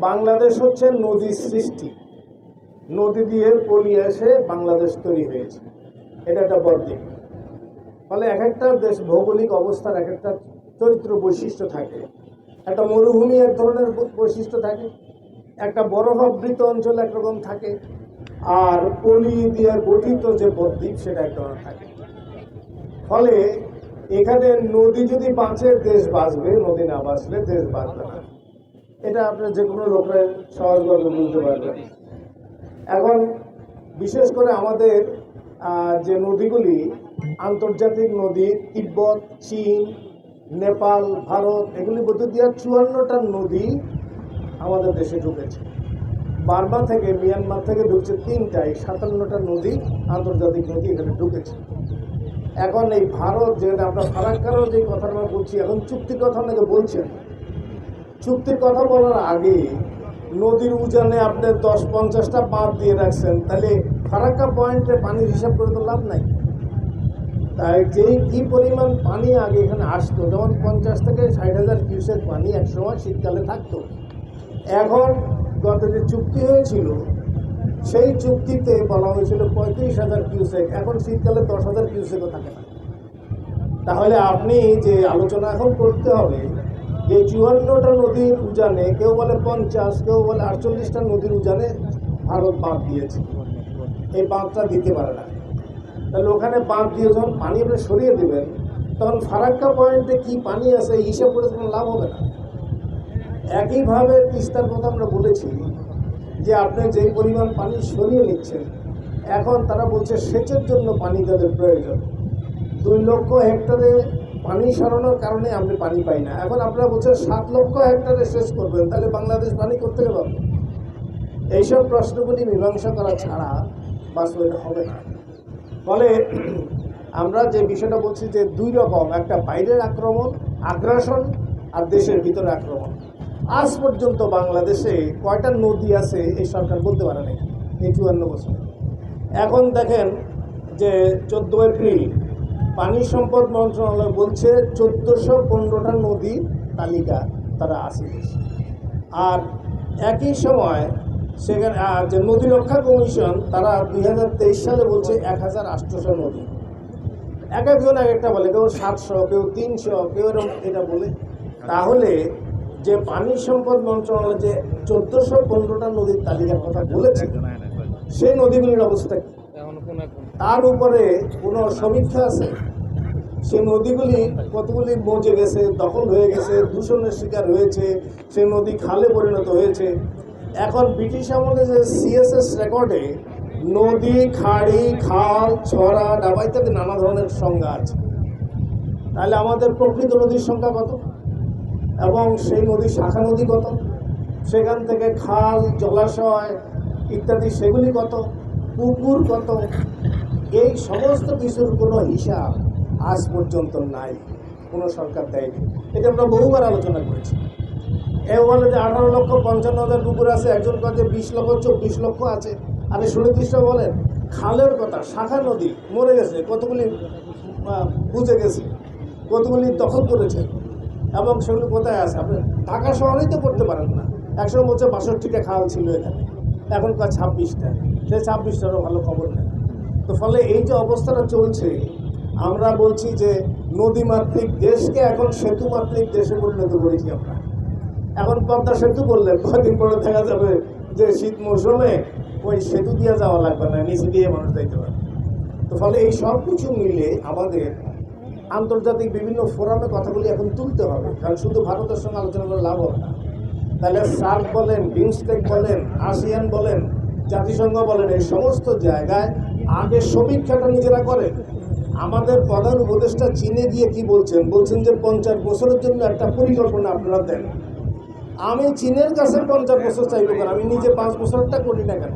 বাংলাদেশ হচ্ছে নদী সৃষ্টি। নদী দিয়ে পলি এসে বাংলাদেশ তৈরি হয়েছে। এটা একটা দিক ফলে এক একটা দেশ ভৌগোলিক অবস্থার এক একটা চরিত্র বৈশিষ্ট্য থাকে। একটা মরুভূমি এক ধরনের বৈশিষ্ট্য থাকে। একটা বরফাবৃত অঞ্চল একরকম থাকে। আর পলি দিয়ে গঠিত যে বদ্বীপ, সেটা এক ধরনের থাকে। ফলে এখানে নদী যদি বাঁচে দেশ বাঁচবে, নদী না বাঁচলে দেশ বাঁচবে না। এটা আপনার যে কোনো লোকের সহজভাবে বুঝতে পারবেন। এখন, বিশেষ করে আমাদের যে নদীগুলি, আন্তর্জাতিক নদী, তিব্বত, চীন, নেপাল, ভারত, এগুলি মধ্যে দিয়ে চুয়ান্নটা নদী আমাদের দেশে ঢুকেছে। বার্মা থেকে, মিয়ানমার থেকে ঢুকছে তিনটায় সাতান্নটা নদী, আন্তর্জাতিক নদী এখানে ঢুকেছে। এখন এই ভারত, যেটা আমরা ফারাক্কারও যে কথাটা বলছি, এখন চুক্তির কথা অনেকে বলছেন। চুক্তির কথা বলার আগে নদীর উজানে আপনি দশ পঞ্চাশটা বাঁধ দিয়ে রাখছেন, তাহলে ফারাক্কা পয়েন্টে পানির হিসাব করে তো লাভ নাই। তাই যেই কি পরিমাণ পানি আগে এখানে আসতো, যেমন পঞ্চাশ থেকে ষাট হাজার কিউসেক পানি একসময় শীতকালে থাকতো। এখন গত যে চুক্তি হয়েছিল, সেই চুক্তিতে বলা হয়েছিল পঁয়ত্রিশ হাজার কিউসেক, এখন শীতকালে দশ হাজার কিউসেকও থাকে না। তাহলে আপনি যে আলোচনা এখন করতে হবে যে চুয়ান্নটা নদীর উজানে, কেউ বলে পঞ্চাশ, কেউ বলে আটচল্লিশটা নদীর উজানে ভারত বাঁধ দিয়েছে। এই বাঁধটা দিতে পারে না। তাহলে ওখানে বাঁধ দিয়ে যখন পানি আপনি সরিয়ে দেবেন, তখন ফারাক্কা পয়েন্টে কি পানি আছে হিসাব করে কোনো লাভ হবে না। একইভাবে তিস্তার কথা আমরা বলেছি যে আপনি যেই পরিমাণ পানি সরিয়ে নিচ্ছেন, এখন তারা বলছে সেচের জন্য পানি তাদের প্রয়োজন। দুই লক্ষ হেক্টরে পানি সরানোর কারণে আপনি পানি পাই না। এখন আপনারা বলছেন সাত লক্ষ হেক্টরে শেষ করবেন, তাহলে বাংলাদেশ পানি করতে পারবে এইসব প্রশ্নগুলি মীমাংসা করা ছাড়া বাস্তবায়ন হবে না। ফলে আমরা যে বিষয়টা বলছি যে দুই রকম, একটা বাইরের আক্রমণ, আগ্রাসন, আর দেশের ভিতরে আক্রমণ। আজ পর্যন্ত বাংলাদেশে কয়টা নদী আছে এই সরকার বলতে পারে না এই চুয়ান্ন বছর। এখন দেখেন যে চোদ্দ এপ্রিল পানি সম্পদ মন্ত্রণালয় বলছে চোদ্দোশো পনেরোটা নদী তালিকা তারা আছে। আর একই সময় সেখানে আর যে নদী রক্ষা কমিশন তারা দুই হাজার তেইশ সালে বলছে এক হাজার আটশোশো নদী। এক একজন এক একটা বলে কেউ সাতশো কেউ তিনশো কেউ এরকম এটা বলে। তাহলে যে পানি সম্পদ মন্ত্রণালয় যে চোদ্দোশো পনেরোটা নদীর তালিকার কথা বলেছে সেই নদীগুলির অবস্থা কি? তার উপরে কোনো সমীক্ষা আছে? সেই নদীগুলি কতগুলি মজে গেছে, দখল হয়ে গেছে, দূষণের শিকার হয়েছে সেই নদী খালে পরিণত হয়েছে। এখন ব্রিটিশ আমলে যে সিএসএস রেকর্ডে নদী, খাড়ি, খাল, ছড়া, ডাবা ইত্যাদি নানা ধরনের সংজ্ঞা আছে। তাহলে আমাদের প্রকৃত নদীর সংখ্যা কত? এবং সেই নদীর শাখা নদী কত? সেখান থেকে খাল, জলাশয় ইত্যাদি সেগুলি কত? পুকুর কত? এই সমস্ত কিছুর কোনো হিসাব আজ পর্যন্ত নাই। কোনো সরকার দেয়নি। এটা আমরা বহুবার আলোচনা করেছি। এ বলে যে আঠারো লক্ষ পঞ্চান্ন হাজার পুকুর আছে, একজন কাছে বিশ লক্ষ, চব্বিশ লক্ষ আছে। আরে সুনির্দিষ্ট বলেন, খালের কথা, শাখা নদী মরে গেছে, কতগুলি বুঝে গেছে, কতগুলি দখল করেছে, এবং সেগুলি কোথায় আছে? আপনি ঢাকা শহরেই তো করতে পারেন না। একশো বছর বাষট্টিটা খাল ছিল এখানে। এখনকার ছাব্বিশটা। সে ছাব্বিশটারও ভালো খবর নেই। তো ফলে এই যে অবস্থাটা চলছে, আমরা বলছি যে নদীমাতৃক দেশকে এখন সেতুমাতৃক দেশে পরিণত করেছি আমরা। এখন পদ্মা সেতু করলেন কদিন পরে দেখা যাবে যে শীত মৌসুমে ওই সেতু দিয়ে যাওয়া লাগবে না, নিচে দিয়ে মানুষ যাইতে পারবে। তো ফলে এই সব কিছু মিলে আমাদের আন্তর্জাতিক বিভিন্ন ফোরামে কথাগুলি এখন তুলতে হবে, কারণ শুধু ভারতের সঙ্গে আলোচনা করে লাভ হবে না। তাহলে সার্ক বলেন, বিমস্টেক বলেন, আসিয়ান বলেন, জাতিসংঘ বলেন, এই সমস্ত জায়গায় আগে সমীক্ষাটা নিজেরা করেন। আমাদের প্রধান উপদেষ্টা চীনে গিয়ে কি বলছেন? বলছেন যে পঞ্চাশ বছরের জন্য একটা পরিকল্পনা আপনারা দেন। আমি চীনের কাছে পঞ্চাশ বছর চাইব কেন? আমি নিজে পাঁচ বছরটা করি না কেন?